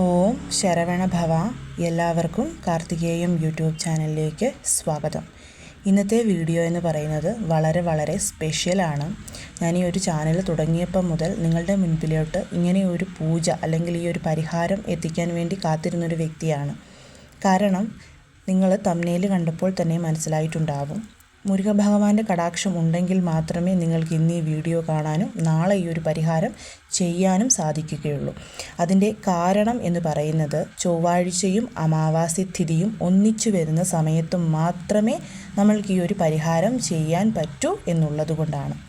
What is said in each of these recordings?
ഓം ശരവണ ഭവ എല്ലാവർക്കും കാർത്തികേയം യൂട്യൂബ് ചാനലിലേക്ക് സ്വാഗതം. ഇന്നത്തെ വീഡിയോ എന്ന് പറയുന്നത് വളരെ വളരെ സ്പെഷ്യലാണ് ഞാൻ ഈ ഒരു ചാനൽ തുടങ്ങിയപ്പം മുതൽ നിങ്ങളുടെ മുൻപിലോട്ട് ഇങ്ങനെ ഒരു പൂജ അല്ലെങ്കിൽ ഈ ഒരു പരിഹാരം എത്തിക്കാൻ വേണ്ടി കാത്തിരുന്നൊരു വ്യക്തിയാണ്. കാരണം നിങ്ങൾ തമ്നയിൽ കണ്ടപ്പോൾ തന്നെ മനസ്സിലായിട്ടുണ്ടാവും. മുരുക ഭഗവാന്റെ കടാക്ഷം ഉണ്ടെങ്കിൽ മാത്രമേ നിങ്ങൾക്ക് ഇന്ന് ഈ വീഡിയോ കാണാനും നാളെ ഈ ഒരു പരിഹാരം ചെയ്യാനും സാധിക്കുകയുള്ളൂ. അതിന്റെ കാരണം എന്ന് പറയുന്നത് ചൊവ്വാഴ്ചയും അമാവാസി തിഥിയും ഒന്നിച്ചു വരുന്ന സമയത്തും മാത്രമേ നമ്മൾക്ക് ഈ ഒരു പരിഹാരം ചെയ്യാൻ പറ്റൂ എന്നുള്ളത് കൊണ്ടാണ്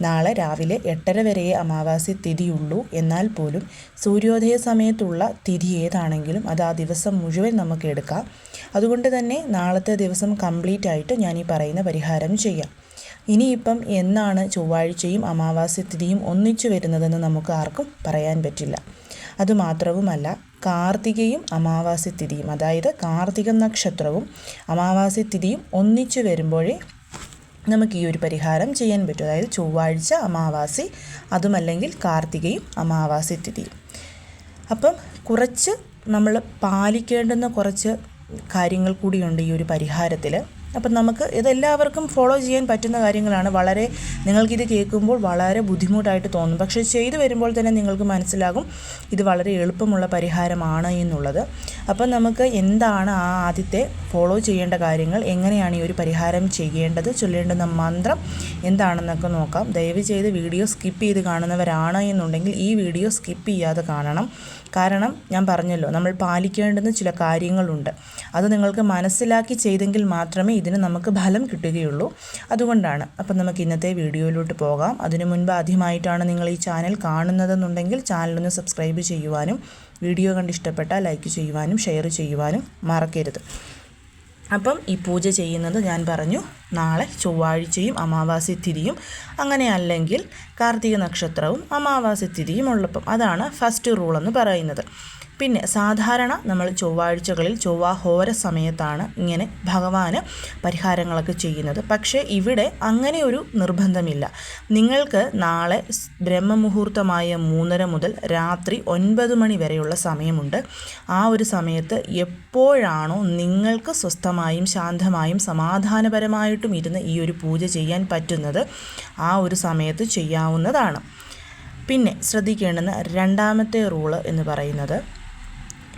നാളെ രാവിലെ എട്ടര വരെയേ അമാവാസി തിഥിയുള്ളൂ. എന്നാൽ പോലും സൂര്യോദയ സമയത്തുള്ള തിഥി ഏതാണെങ്കിലും അത് ആ ദിവസം മുഴുവൻ നമുക്ക് എടുക്കാം. അതുകൊണ്ട് തന്നെ നാളത്തെ ദിവസം കംപ്ലീറ്റ് ആയിട്ട് ഞാൻ ഈ പറയുന്ന പരിഹാരം ചെയ്യാം. ഇനിയിപ്പം എന്നാണ് ചൊവ്വാഴ്ചയും അമാവാസി തിഥിയും ഒന്നിച്ചു വരുന്നതെന്ന് നമുക്ക് ആർക്കും പറയാൻ പറ്റില്ല. അതുമാത്രവുമല്ല കാർത്തികയും അമാവാസി തിഥിയും അതായത് കാർത്തിക നക്ഷത്രവും അമാവാസി തിഥിയും ഒന്നിച്ചു വരുമ്പോഴേ നമുക്ക് ഈ ഒരു പരിഹാരം ചെയ്യാൻ പറ്റും. അതായത് ചൊവ്വാഴ്ച അമാവാസി അതുമല്ലെങ്കിൽ കാർത്തികയും അമാവാസി തിഥിയും. അപ്പം കുറച്ച് നമ്മൾ പാലിക്കേണ്ടുന്ന കുറച്ച് കാര്യങ്ങൾ കൂടിയുണ്ട് ഈ ഒരു പരിഹാരത്തിൽ അപ്പം നമുക്ക് ഇതെല്ലാവർക്കും ഫോളോ ചെയ്യാൻ പറ്റുന്ന കാര്യങ്ങളാണ്. വളരെ നിങ്ങൾക്കിത് കേൾക്കുമ്പോൾ വളരെ ബുദ്ധിമുട്ടായിട്ട് തോന്നും. പക്ഷേ ചെയ്തു വരുമ്പോൾ തന്നെ നിങ്ങൾക്ക് മനസ്സിലാകും ഇത് വളരെ എളുപ്പമുള്ള പരിഹാരമാണ് എന്നുള്ളത്. അപ്പം നമുക്ക് എന്താണ് ആ ആദ്യത്തെ ഫോളോ ചെയ്യേണ്ട കാര്യങ്ങൾ? എങ്ങനെയാണ് ഈ ഒരു പരിഹാരം ചെയ്യേണ്ടത്? ചൊല്ലേണ്ടുന്ന മന്ത്രം എന്താണെന്നൊക്കെ നോക്കാം. ദയവ് ചെയ്ത് വീഡിയോ സ്കിപ്പ് ചെയ്ത് കാണുന്നവരാണ് എന്നുണ്ടെങ്കിൽ ഈ വീഡിയോ സ്കിപ്പ് ചെയ്യാതെ കാണണം. കാരണം ഞാൻ പറഞ്ഞല്ലോ നമ്മൾ പാലിക്കേണ്ടുന്ന ചില കാര്യങ്ങളുണ്ട്. അത് നിങ്ങൾക്ക് മനസ്സിലാക്കി ചെയ്തെങ്കിൽ മാത്രമേ ഇതിന് നമുക്ക് ഫലം കിട്ടുകയുള്ളൂ. അതുകൊണ്ടാണ്. അപ്പം നമുക്ക് ഇന്നത്തെ വീഡിയോയിലോട്ട് പോകാം. അതിനു മുൻപ് ആദ്യമായിട്ടാണ് നിങ്ങൾ ഈ ചാനൽ കാണുന്നതെന്നുണ്ടെങ്കിൽ ചാനലൊന്ന് സബ്സ്ക്രൈബ് ചെയ്യുവാനും വീഡിയോ കണ്ട് ഇഷ്ടപ്പെട്ടാൽ ലൈക്ക് ചെയ്യുവാനും ഷെയർ ചെയ്യുവാനും മറക്കരുത്. അപ്പം ഈ പൂജ ചെയ്യുന്നത് ഞാൻ പറഞ്ഞു നാളെ ചൊവ്വാഴ്ചയും അമാവാസി തിരിയും അങ്ങനെ അല്ലെങ്കിൽ കാർത്തിക നക്ഷത്രവും അമാവാസി തിരിയും ഉള്ളപ്പം. അതാണ് ഫസ്റ്റ് റൂൾ എന്ന് പറയുന്നത്. പിന്നെ സാധാരണ നമ്മൾ ചൊവ്വാഴ്ചകളിൽ ചൊവ്വാഹോര സമയത്താണ് ഇങ്ങനെ ഭഗവാന് പരിഹാരങ്ങളൊക്കെ ചെയ്യുന്നത്. പക്ഷേ ഇവിടെ അങ്ങനെ ഒരു നിർബന്ധമില്ല. നിങ്ങൾക്ക് നാളെ ബ്രഹ്മമുഹൂർത്തമായ മൂന്നര മുതൽ രാത്രി ഒൻപത് മണി വരെയുള്ള സമയമുണ്ട്. ആ ഒരു സമയത്ത് എപ്പോഴാണോ നിങ്ങൾക്ക് സ്വസ്ഥമായും ശാന്തമായും സമാധാനപരമായിട്ടും ഇരുന്ന് ഈ ഒരു പൂജ ചെയ്യാൻ പറ്റുന്നത് ആ ഒരു സമയത്ത് ചെയ്യാവുന്നതാണ്. പിന്നെ ശ്രദ്ധിക്കേണ്ടുന്ന രണ്ടാമത്തെ റൂൾ എന്ന് പറയുന്നത്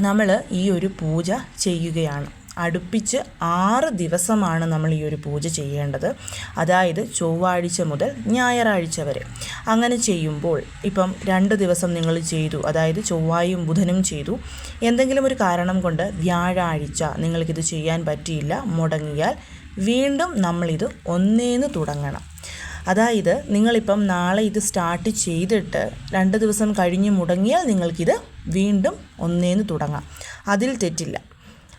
നമ്മൾ ഈ ഒരു പൂജ ചെയ്യുകയാണ്. അടുപ്പിച്ച് ആറ് ദിവസമാണ് നമ്മൾ ഈ ഒരു പൂജ ചെയ്യേണ്ടത്. അതായത് ചൊവ്വാഴ്ച മുതൽ ഞായറാഴ്ച വരെ. അങ്ങനെ ചെയ്യുമ്പോൾ ഇപ്പം രണ്ട് ദിവസം നിങ്ങൾ ചെയ്തു അതായത് ചൊവ്വായും ബുധനും ചെയ്തു. എന്തെങ്കിലും ഒരു കാരണം കൊണ്ട് വ്യാഴാഴ്ച നിങ്ങൾക്കിത് ചെയ്യാൻ പറ്റിയില്ല മുടങ്ങിയാൽ വീണ്ടും നമ്മളിത് ഒന്നേന്ന് തുടങ്ങണം. അതായത് നിങ്ങളിപ്പം നാളെ ഇത് സ്റ്റാർട്ട് ചെയ്തിട്ട് രണ്ട് ദിവസം കഴിഞ്ഞ് മുടങ്ങിയാൽ നിങ്ങൾക്കിത് വീണ്ടും ഒന്നേന്ന് തുടങ്ങാം. അതിൽ തെറ്റില്ല.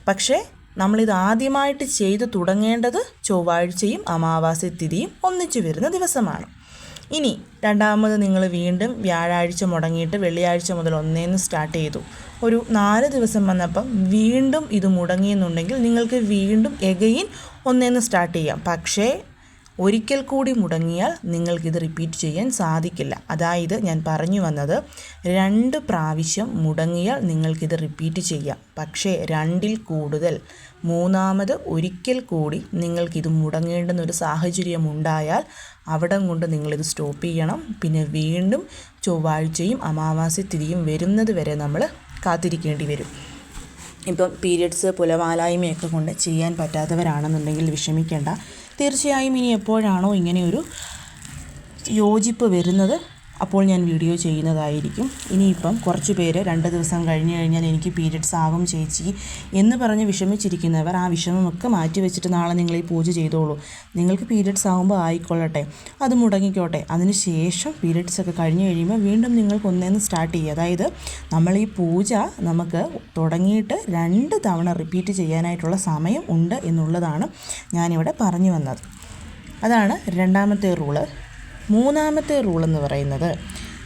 പക്ഷേ നമ്മളിത് ആദ്യമായിട്ട് ചെയ്ത് തുടങ്ങേണ്ടത് ചൊവ്വാഴ്ചയും അമാവാസി തിഥിയും ഒന്നിച്ചു വരുന്ന ദിവസമാണ്. ഇനി രണ്ടാമത് നിങ്ങൾ വീണ്ടും വ്യാഴാഴ്ച മുടങ്ങിയിട്ട് വെള്ളിയാഴ്ച മുതൽ ഒന്നേന്ന് സ്റ്റാർട്ട് ചെയ്തു. ഒരു നാല് ദിവസം വന്നപ്പം വീണ്ടും ഇത് മുടങ്ങിയെന്നുണ്ടെങ്കിൽ നിങ്ങൾക്ക് വീണ്ടും എഗെയിൻ ഒന്നേന്ന് സ്റ്റാർട്ട് ചെയ്യാം. പക്ഷേ ഒരിക്കൽ കൂടി മുടങ്ങിയാൽ നിങ്ങൾക്കിത് റിപ്പീറ്റ് ചെയ്യാൻ സാധിക്കില്ല. അതായത് ഞാൻ പറഞ്ഞു വന്നത് രണ്ട് പ്രാവശ്യം മുടങ്ങിയാൽ നിങ്ങൾക്കിത് റിപ്പീറ്റ് ചെയ്യാം. പക്ഷേ രണ്ടിൽ കൂടുതൽ. മൂന്നാമത് ഒരിക്കൽ കൂടി നിങ്ങൾക്കിത് മുടങ്ങേണ്ടുന്ന ഒരു സാഹചര്യം ഉണ്ടായാൽ അവിടം കൊണ്ട് നിങ്ങളിത് സ്റ്റോപ്പ് ചെയ്യണം. പിന്നെ വീണ്ടും ചൊവ്വാഴ്ചയും അമാവാസി തിരിയും വരുന്നത് വരെ നമ്മൾ കാത്തിരിക്കേണ്ടി വരും. ഇപ്പം പീരിയഡ്സ് പുലവാലായ്മയൊക്കെ കൊണ്ട് ചെയ്യാൻ പറ്റാത്തവരാണെന്നുണ്ടെങ്കിൽ വിഷമിക്കേണ്ട. തീർച്ചയായും ഇനി എപ്പോഴാണോ ഇങ്ങനെയൊരു യോജിപ്പ് വരുന്നത്. അപ്പോൾ ഞാൻ വീഡിയോ ചെയ്യുന്നതായിരിക്കും. ഇനിയിപ്പം കുറച്ച് പേര് രണ്ട് ദിവസം കഴിഞ്ഞ് കഴിഞ്ഞാൽ എനിക്ക് പീരിയഡ്സ് ആകും ചേച്ചി എന്ന് പറഞ്ഞ് വിഷമിച്ചിരിക്കുന്നവർ ആ വിഷമമൊക്കെ മാറ്റി വെച്ചിട്ട് നാളെ നിങ്ങൾ ഈ പൂജ ചെയ്തോളൂ. നിങ്ങൾക്ക് പീരിയഡ്സ് ആകുമ്പോൾ ആയിക്കൊള്ളട്ടെ. അത് മുടങ്ങിക്കോട്ടെ. അതിന് ശേഷം പീരിയഡ്സ് ഒക്കെ കഴിഞ്ഞ് കഴിയുമ്പോൾ വീണ്ടും നിങ്ങൾക്ക് ഒന്നേന്ന് സ്റ്റാർട്ട് ചെയ്യുക. അതായത് നമ്മൾ ഈ പൂജ നമുക്ക് തുടങ്ങിയിട്ട് രണ്ട് തവണ റിപ്പീറ്റ് ചെയ്യാനായിട്ടുള്ള സമയം ഉണ്ട് എന്നുള്ളതാണ് ഞാനിവിടെ പറഞ്ഞു വന്നത്. അതാണ് രണ്ടാമത്തെ റൂൾ. മൂന്നാമത്തെ റൂൾ എന്ന് പറയുന്നത്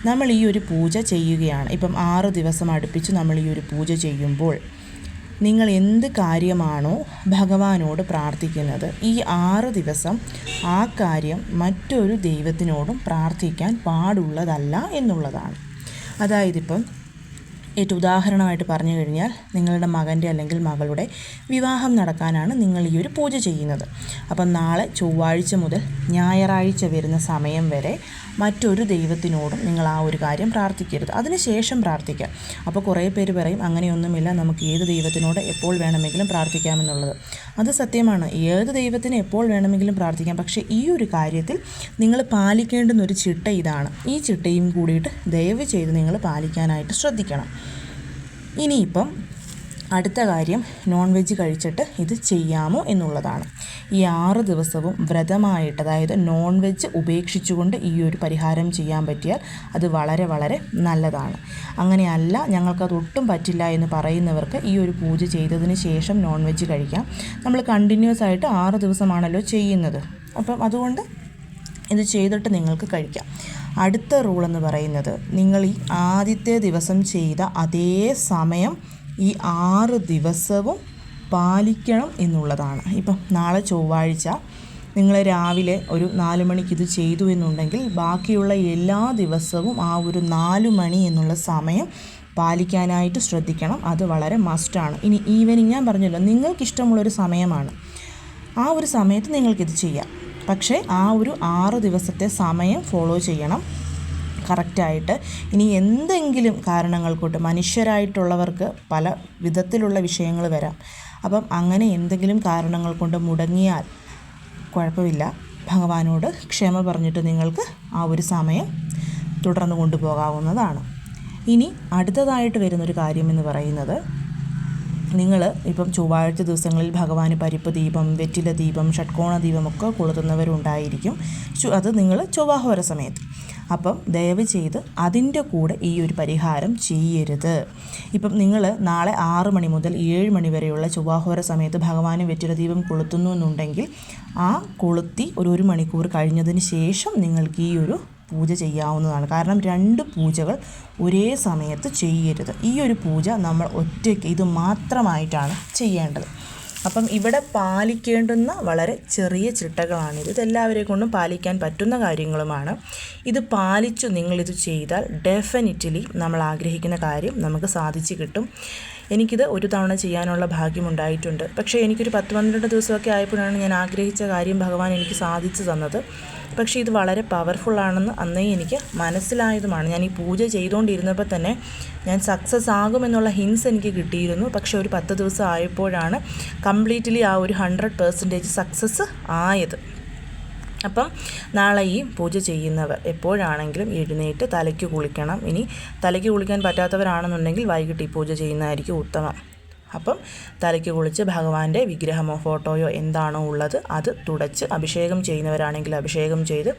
നമ്മൾ ഈ ഒരു പൂജ ചെയ്യുകയാണ്. ഇപ്പം ആറ് ദിവസം അടുപ്പിച്ച് നമ്മൾ ഈ ഒരു പൂജ ചെയ്യുമ്പോൾ നിങ്ങൾ എന്ത് കാര്യമാണോ ഭഗവാനോട് പ്രാർത്ഥിക്കുന്നത് ഈ ആറ് ദിവസം ആ കാര്യം മറ്റൊരു ദൈവത്തിനോടും പ്രാർത്ഥിക്കാൻ പാടുള്ളതല്ല എന്നുള്ളതാണ്. അതായത് ഇപ്പം ഏറ്റവും ഉദാഹരണമായിട്ട് പറഞ്ഞു കഴിഞ്ഞാൽ നിങ്ങളുടെ മകന്റെ അല്ലെങ്കിൽ മകളുടെ വിവാഹം നടക്കാനാണ് നിങ്ങൾ ഈ ഒരു പൂജ ചെയ്യുന്നത്. അപ്പം നാളെ ചൊവ്വാഴ്ച മുതൽ ഞായറാഴ്ച വരുന്ന സമയം വരെ മറ്റൊരു ദൈവത്തിനോടും നിങ്ങൾ ആ ഒരു കാര്യം പ്രാർത്ഥിക്കരുത്. അതിനുശേഷം പ്രാർത്ഥിക്കാം. അപ്പോൾ കുറേ പേര് പറയും അങ്ങനെയൊന്നുമില്ല നമുക്ക് ഏത് ദൈവത്തിനോട് എപ്പോൾ വേണമെങ്കിലും പ്രാർത്ഥിക്കാമെന്നുള്ളത്. അത് സത്യമാണ്. ഏത് ദൈവത്തിന് എപ്പോൾ വേണമെങ്കിലും പ്രാർത്ഥിക്കാം. പക്ഷേ ഈ ഒരു കാര്യത്തിൽ നിങ്ങൾ പാലിക്കേണ്ടുന്ന ഒരു ചിട്ട ഇതാണ്. ഈ ചിട്ടയും കൂടിയിട്ട് ദയവ് ചെയ്ത് നിങ്ങൾ പാലിക്കാനായിട്ട് ശ്രദ്ധിക്കണം. ഇനിയിപ്പം അടുത്ത കാര്യം നോൺ വെജ് കഴിച്ചിട്ട് ഇത് ചെയ്യാമോ എന്നുള്ളതാണ്. ഈ ആറ് ദിവസവും വ്രതമായിട്ട് അതായത് നോൺ വെജ് ഉപേക്ഷിച്ചുകൊണ്ട് ഈ ഒരു പരിഹാരം ചെയ്യാൻ പറ്റിയാൽ അത് വളരെ വളരെ നല്ലതാണ്. അങ്ങനെയല്ല ഞങ്ങൾക്കത് ഒട്ടും പറ്റില്ല എന്ന് പറയുന്നവർക്ക് ഈ ഒരു പൂജ ചെയ്തതിന് ശേഷം നോൺ വെജ് കഴിക്കാം. നമ്മൾ കണ്ടിന്യൂസ് ആയിട്ട് ആറ് ദിവസമാണല്ലോ ചെയ്യുന്നത്. അപ്പം അതുകൊണ്ട് ഇത് ചെയ്തിട്ട് നിങ്ങൾക്ക് കഴിക്കാം. അടുത്ത റൂൾ എന്ന് പറയുന്നത് നിങ്ങൾ ഈ ആദ്യത്തെ ദിവസം ചെയ്ത അതേ സമയം ഈ ആറ് ദിവസവും പാലിക്കണം എന്നുള്ളതാണ്. ഇപ്പം നാളെ ചൊവ്വാഴ്ച നിങ്ങൾ രാവിലെ ഒരു നാല് മണിക്ക് ഇത് ചെയ്തു എന്നുണ്ടെങ്കിൽ ബാക്കിയുള്ള എല്ലാ ദിവസവും ആ ഒരു നാല് മണി എന്നുള്ള സമയം പാലിക്കാനായിട്ട് ശ്രദ്ധിക്കണം. അത് വളരെ മസ്റ്റാണ് ഇനി ഈവനിങ് ഞാൻ പറഞ്ഞല്ലോ നിങ്ങൾക്കിഷ്ടമുള്ളൊരു സമയമാണ്. ആ ഒരു സമയത്ത് നിങ്ങൾക്കിത് ചെയ്യാം. പക്ഷേ ആ ഒരു ആറ് ദിവസത്തെ സമയം ഫോളോ ചെയ്യണം. കറക്റ്റായിട്ട് ഇനി എന്തെങ്കിലും കാരണങ്ങൾ കൊണ്ട് മനുഷ്യരായിട്ടുള്ളവർക്ക് പല വിധത്തിലുള്ള വിഷയങ്ങൾ വരാം. അപ്പം അങ്ങനെ എന്തെങ്കിലും കാരണങ്ങൾ കൊണ്ട് മുടങ്ങിയാൽ കുഴപ്പമില്ല. ഭഗവാനോട് ക്ഷമ പറഞ്ഞിട്ട് നിങ്ങൾക്ക് ആ ഒരു സമയം തുടർന്ന് കൊണ്ടുപോകാവുന്നതാണ്. ഇനി അടുത്തതായിട്ട് വരുന്നൊരു കാര്യമെന്ന് പറയുന്നത് നിങ്ങൾ ഇപ്പം ചൊവ്വാഴ്ച ദിവസങ്ങളിൽ ഭഗവാന് പരിപ്പ് ദീപം വെറ്റില ദീപം ഷട്കോണ ദീപം ഒക്കെ കൊളുത്തുന്നവരുണ്ടായിരിക്കും അത് നിങ്ങൾ ചൊവ്വാഹോര സമയത്ത്. അപ്പം ദയവ് ചെയ്ത് അതിന്റെ കൂടെ ഈ ഒരു പരിഹാരം ചെയ്യരുത്. ഇപ്പം നിങ്ങൾ നാളെ ആറ് മണി മുതൽ ഏഴ് മണി വരെയുള്ള ചൊവ്വാഹോര സമയത്ത് ഭഗവാന് വെറ്റില ദീപം കൊളുത്തുന്നു എന്നുണ്ടെങ്കിൽ ആ കൊളുത്തി ഒരു ഒരു മണിക്കൂർ കഴിഞ്ഞതിന് ശേഷം നിങ്ങൾക്ക് ഈ ഒരു പൂജ ചെയ്യാവുന്നതാണ്. കാരണം രണ്ട് പൂജകൾ ഒരേ സമയത്ത് ചെയ്യരുത്. ഈ ഒരു പൂജ നമ്മൾ ഒറ്റയ്ക്ക് ഇത് മാത്രമായിട്ടാണ് ചെയ്യേണ്ടത്. അപ്പം ഇവിടെ പാലിക്കേണ്ടുന്ന വളരെ ചെറിയ ചിട്ടകളാണിത്. ഇതെല്ലാവരെ കൊണ്ടും പാലിക്കാൻ പറ്റുന്ന കാര്യങ്ങളുമാണ്. ഇത് പാലിച്ചു നിങ്ങളിത് ചെയ്താൽ ഡെഫിനറ്റ്ലി നമ്മൾ ആഗ്രഹിക്കുന്ന കാര്യം നമുക്ക് സാധിച്ചു കിട്ടും. എനിക്കിത് ഒരു തവണ ചെയ്യാനുള്ള ഭാഗ്യമുണ്ടായിട്ടുണ്ട്. പക്ഷേ എനിക്കൊരു പത്ത് പന്ത്രണ്ട് ദിവസമൊക്കെ ആയപ്പോഴാണ് ഞാൻ ആഗ്രഹിച്ച കാര്യം ഭഗവാൻ എനിക്ക് സാധിച്ചു തന്നത്. പക്ഷേ ഇത് വളരെ പവർഫുള്ളാണെന്ന് അന്നേ എനിക്ക് മനസ്സിലായതുമാണ്. ഞാൻ ഈ പൂജ ചെയ്തുകൊണ്ടിരുന്നപ്പോൾ തന്നെ ഞാൻ സക്സസ് ആകുമെന്നുള്ള ഹിൻസ് എനിക്ക് കിട്ടിയിരുന്നു. പക്ഷേ ഒരു പത്ത് ദിവസം ആയപ്പോഴാണ് കംപ്ലീറ്റ്ലി ആ ഒരു ഹൺഡ്രഡ് പെർസെന്റേജ് സക്സസ് ആയത്. അപ്പം നാളെ ഈ പൂജ ചെയ്യുന്നവർ എപ്പോഴാണെങ്കിലും എഴുന്നേറ്റ് തലയ്ക്ക് കുളിക്കണം. ഇനി തലയ്ക്ക് കുളിക്കാൻ പറ്റാത്തവരാണെന്നുണ്ടെങ്കിൽ വൈകിട്ട് ഈ പൂജ ചെയ്യുന്നതായിരിക്കും ഉത്തമം. അപ്പം തലയ്ക്ക് കുളിച്ച് ഭഗവാന്റെ വിഗ്രഹമോ ഫോട്ടോയോ എന്താണോ ഉള്ളത് അത് തുടച്ച് അഭിഷേകം ചെയ്യുന്നവരാണെങ്കിൽ അഭിഷേകം ചെയ്ത്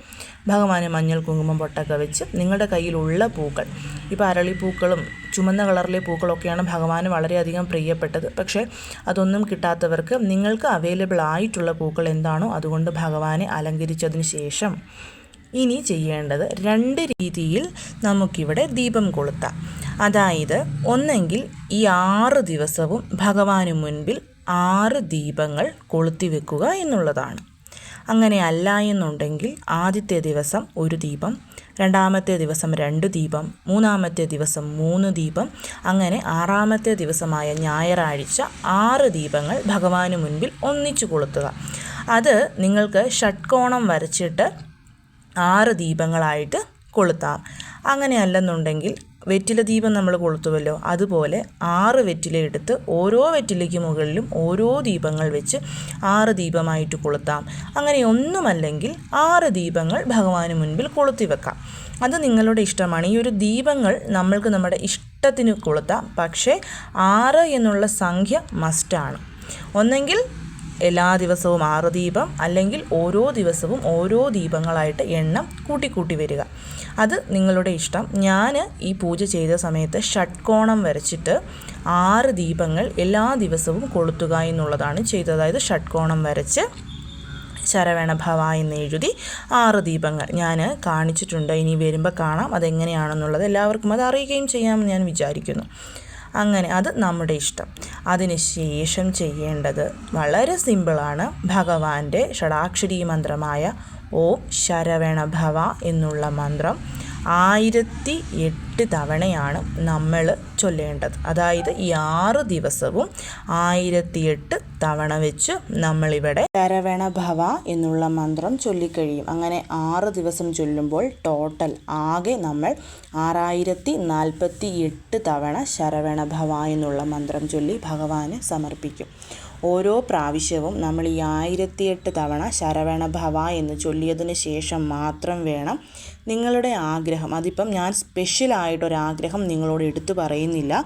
ഭഗവാന് മഞ്ഞൾ കുങ്കുമം പൊട്ടൊക്കെ വെച്ച് നിങ്ങളുടെ കയ്യിലുള്ള പൂക്കൾ ഇപ്പോൾ അരളിപ്പൂക്കളും ചുമന്ന കളറിലെ പൂക്കളൊക്കെയാണ് ഭഗവാന് വളരെയധികം പ്രിയപ്പെട്ടത്. പക്ഷേ അതൊന്നും കിട്ടാത്തവർക്ക് നിങ്ങൾക്ക് അവൈലബിൾ ആയിട്ടുള്ള പൂക്കൾ എന്താണോ അതുകൊണ്ട് ഭഗവാനെ അലങ്കരിച്ചതിന് ശേഷം ഇനി ചെയ്യേണ്ടത് രണ്ട് രീതിയിൽ നമുക്കിവിടെ ദീപം കൊളുത്താം. അതായത് ഒന്നെങ്കിൽ ഈ ആറ് ദിവസവും ഭഗവാന് മുൻപിൽ ആറ് ദീപങ്ങൾ കൊളുത്തി വെക്കുക എന്നുള്ളതാണ്. അങ്ങനെ അല്ല എന്നുണ്ടെങ്കിൽ ആദ്യത്തെ ദിവസം ഒരു ദീപം രണ്ടാമത്തെ ദിവസം രണ്ട് ദീപം മൂന്നാമത്തെ ദിവസം മൂന്ന് ദീപം അങ്ങനെ ആറാമത്തെ ദിവസമായ ഞായറാഴ്ച ആറ് ദീപങ്ങൾ ഭഗവാന് മുൻപിൽ ഒന്നിച്ചു കൊളുത്തുക. അത് നിങ്ങൾക്ക് ഷട്കോണം വരച്ചിട്ട് ആറ് ദീപങ്ങളായിട്ട് കൊളുത്താം. അങ്ങനെയല്ലെന്നുണ്ടെങ്കിൽ വെറ്റില ദീപം നമ്മൾ കൊളുത്തുമല്ലോ അതുപോലെ ആറ് വെറ്റില എടുത്ത് ഓരോ വെറ്റിലയ്ക്ക് മുകളിലും ഓരോ ദീപങ്ങൾ വെച്ച് ആറ് ദീപമായിട്ട് കൊളുത്താം. അങ്ങനെ ഒന്നുമല്ലെങ്കിൽ ആറ് ദീപങ്ങൾ ഭഗവാന് മുൻപിൽ കൊളുത്തി വെക്കാം. അത് നിങ്ങളുടെ ഇഷ്ടമാണ്. ഈ ഒരു ദീപങ്ങൾ നമ്മൾക്ക് നമ്മുടെ ഇഷ്ടത്തിന് കൊളുത്താം. പക്ഷേ ആറ് എന്നുള്ള സംഖ്യ മസ്റ്റാണ് ഒന്നെങ്കിൽ എല്ലാ ദിവസവും ആറ് ദീപം അല്ലെങ്കിൽ ഓരോ ദിവസവും ഓരോ ദീപങ്ങളായിട്ട് എണ്ണം കൂട്ടിക്കൂട്ടി വരിക. അത് നിങ്ങളുടെ ഇഷ്ടം. ഞാൻ ഈ പൂജ ചെയ്ത സമയത്ത് ഷട്കോണം വരച്ചിട്ട് ആറ് ദീപങ്ങൾ എല്ലാ ദിവസവും കൊളുത്തുക എന്നുള്ളതാണ് ചെയ്തത്. അതായത് ഷട്കോണം വരച്ച് ശരവണ ഭവ എന്ന് എഴുതി ആറ് ദീപങ്ങൾ. ഞാൻ കാണിച്ചിട്ടുണ്ട്. ഇനി വരുമ്പോൾ കാണാം അതെങ്ങനെയാണെന്നുള്ളത് എല്ലാവർക്കും അത് അറിയുകയും ചെയ്യാമെന്ന് ഞാൻ വിചാരിക്കുന്നു. അങ്ങനെ അത് നമ്മുടെ ഇഷ്ടം. അതിന് ശേഷം ചെയ്യേണ്ടത് വളരെ സിമ്പിളാണ്. ഭഗവാന്റെ ഷടാക്ഷരി മന്ത്രമായ ഓം ശരവണഭവ എന്നുള്ള മന്ത്രം. ആയിരത്തി എട്ട് തവണയാണ് നമ്മൾ ചൊല്ലേണ്ടത്. അതായത് ഈ ആറ് ദിവസവും ആയിരത്തി എട്ട് തവണ വെച്ച് നമ്മളിവിടെ തരവണ ഭവ എന്നുള്ള മന്ത്രം ചൊല്ലിക്കഴിയും. അങ്ങനെ ആറ് ദിവസം ചൊല്ലുമ്പോൾ ടോട്ടൽ ആകെ നമ്മൾ ആറായിരത്തി നാൽപ്പത്തി എട്ട് തവണ ശരവണ ഭവ എന്നുള്ള മന്ത്രം ചൊല്ലി ഭഗവാന് സമർപ്പിക്കും. ഓരോ പ്രാവശ്യവും നമ്മൾ ഈ ആയിരത്തിയെട്ട് തവണ ശരവണ ഭവ എന്ന് ചൊല്ലിയതിന് ശേഷം മാത്രം വേണം നിങ്ങളുടെ ആഗ്രഹം. അതിപ്പം ഞാൻ സ്പെഷ്യലായിട്ടൊരാഗ്രഹം നിങ്ങളോട് എടുത്തു പറയുന്നില്ല.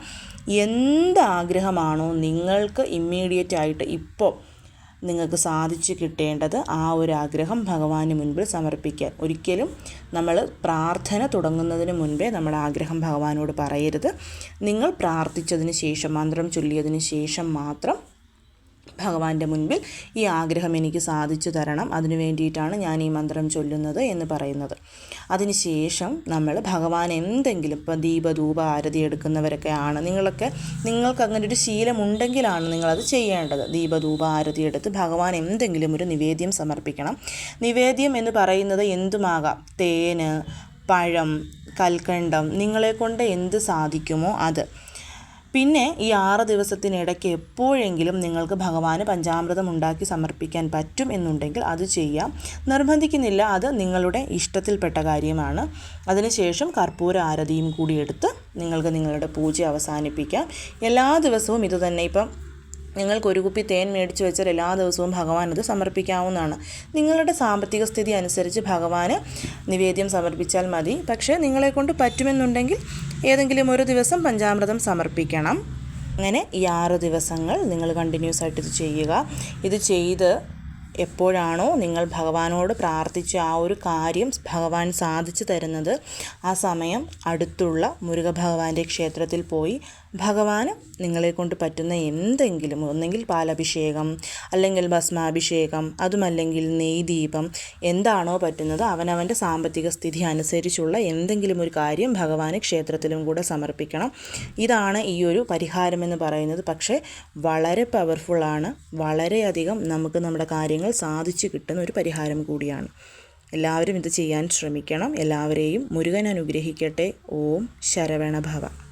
എന്ത് ആഗ്രഹമാണോ നിങ്ങൾക്ക് ഇമ്മീഡിയറ്റ് ആയിട്ട് ഇപ്പോൾ നിങ്ങൾക്ക് സാധിച്ചു കിട്ടേണ്ടത് ആ ഒരു ആഗ്രഹം ഭഗവാന് മുൻപിൽ സമർപ്പിക്കാൻ. ഒരിക്കലും നമ്മൾ പ്രാർത്ഥന തുടങ്ങുന്നതിന് മുൻപേ നമ്മുടെ ആഗ്രഹം ഭഗവാനോട് പറയരുത്. നിങ്ങൾ പ്രാർത്ഥിച്ചതിന് ശേഷം മന്ത്രം ചൊല്ലിയതിന് ശേഷം മാത്രം ഭഗവാന്റെ മുൻപിൽ ഈ ആഗ്രഹം എനിക്ക് സാധിച്ചു തരണം. അതിനു വേണ്ടിയിട്ടാണ് ഞാൻ ഈ മന്ത്രം ചൊല്ലുന്നത് എന്ന് പറയുന്നത്. അതിനുശേഷം നമ്മൾ ഭഗവാൻ എന്തെങ്കിലും ഇപ്പോൾ ദീപധൂപ ആരതി എടുക്കുന്നവരൊക്കെ ആണ്. നിങ്ങളൊക്കെ നിങ്ങൾക്ക് അങ്ങനെ ഒരു ശീലമുണ്ടെങ്കിലാണ് നിങ്ങളത് ചെയ്യേണ്ടത്. ദീപധൂപ ആരതി എടുത്ത് ഭഗവാൻ എന്തെങ്കിലും ഒരു നിവേദ്യം സമർപ്പിക്കണം. നിവേദ്യം എന്ന് പറയുന്നത് എന്തുമാകാം? തേന് പഴം കൽക്കണ്ടം നിങ്ങളെ കൊണ്ട് എന്ത് സാധിക്കുമോ അത്. പിന്നെ ഈ ആറ് ദിവസത്തിനിടയ്ക്ക് എപ്പോഴെങ്കിലും നിങ്ങൾക്ക് ഭഗവാന് പഞ്ചാമൃതം ഉണ്ടാക്കി സമർപ്പിക്കാൻ പറ്റും എന്നുണ്ടെങ്കിൽ അത് ചെയ്യാം. നിർബന്ധിക്കുന്നില്ല അത് നിങ്ങളുടെ ഇഷ്ടത്തിൽപ്പെട്ട കാര്യമാണ്. അതിനുശേഷം കർപ്പൂര ആരതിയും കൂടി എടുത്ത് നിങ്ങൾക്ക് നിങ്ങളുടെ പൂജ അവസാനിപ്പിക്കാം. എല്ലാ ദിവസവും ഇതുതന്നെ ഇപ്പം നിങ്ങൾക്ക് ഒരു കുപ്പി തേൻ മേടിച്ച് വെച്ചാൽ എല്ലാ ദിവസവും ഭഗവാൻ അത് സമർപ്പിക്കാവുന്നതാണ്. നിങ്ങളുടെ സാമ്പത്തിക സ്ഥിതി അനുസരിച്ച് ഭഗവാന് നിവേദ്യം സമർപ്പിച്ചാൽ മതി. പക്ഷേ നിങ്ങളെക്കൊണ്ട് പറ്റുമെന്നുണ്ടെങ്കിൽ ഏതെങ്കിലും ഒരു ദിവസം പഞ്ചാമൃതം സമർപ്പിക്കണം. അങ്ങനെ ഈ ആറ് ദിവസങ്ങൾ നിങ്ങൾ കണ്ടിന്യൂസ് ആയിട്ട് ഇത് ചെയ്യുക. ഇത് ചെയ്ത് എപ്പോഴാണോ നിങ്ങൾ ഭഗവാനോട് പ്രാർത്ഥിച്ച ആ ഒരു കാര്യം ഭഗവാൻ സാധിച്ചു തരുന്നത്. ആ സമയം അടുത്തുള്ള മുരുക ഭഗവാന്റെ ക്ഷേത്രത്തിൽ പോയി ഭഗവാന് നിങ്ങളെ കൊണ്ട് പറ്റുന്ന എന്തെങ്കിലും ഒന്നെങ്കിൽ പാലഭിഷേകം അല്ലെങ്കിൽ ഭസ്മാഭിഷേകം അതുമല്ലെങ്കിൽ നെയ്ദീപം എന്താണോ പറ്റുന്നത് അവനവന്റെ സാമ്പത്തിക സ്ഥിതി അനുസരിച്ചുള്ള എന്തെങ്കിലും ഒരു കാര്യം ഭഗവാന് ക്ഷേത്രത്തിലും കൂടെ സമർപ്പിക്കണം. ഇതാണ് ഈ ഒരു പരിഹാരമെന്ന് പറയുന്നത്. പക്ഷേ വളരെ പവർഫുള്ളാണ് വളരെയധികം നമുക്ക് നമ്മുടെ കാര്യങ്ങൾ സാധിച്ചു കിട്ടുന്ന ഒരു പരിഹാരം കൂടിയാണ്. എല്ലാവരും ഇത് ചെയ്യാൻ ശ്രമിക്കണം. എല്ലാവരെയും മുരുകൻ അനുഗ്രഹിക്കട്ടെ. ഓം ശരവണഭവ.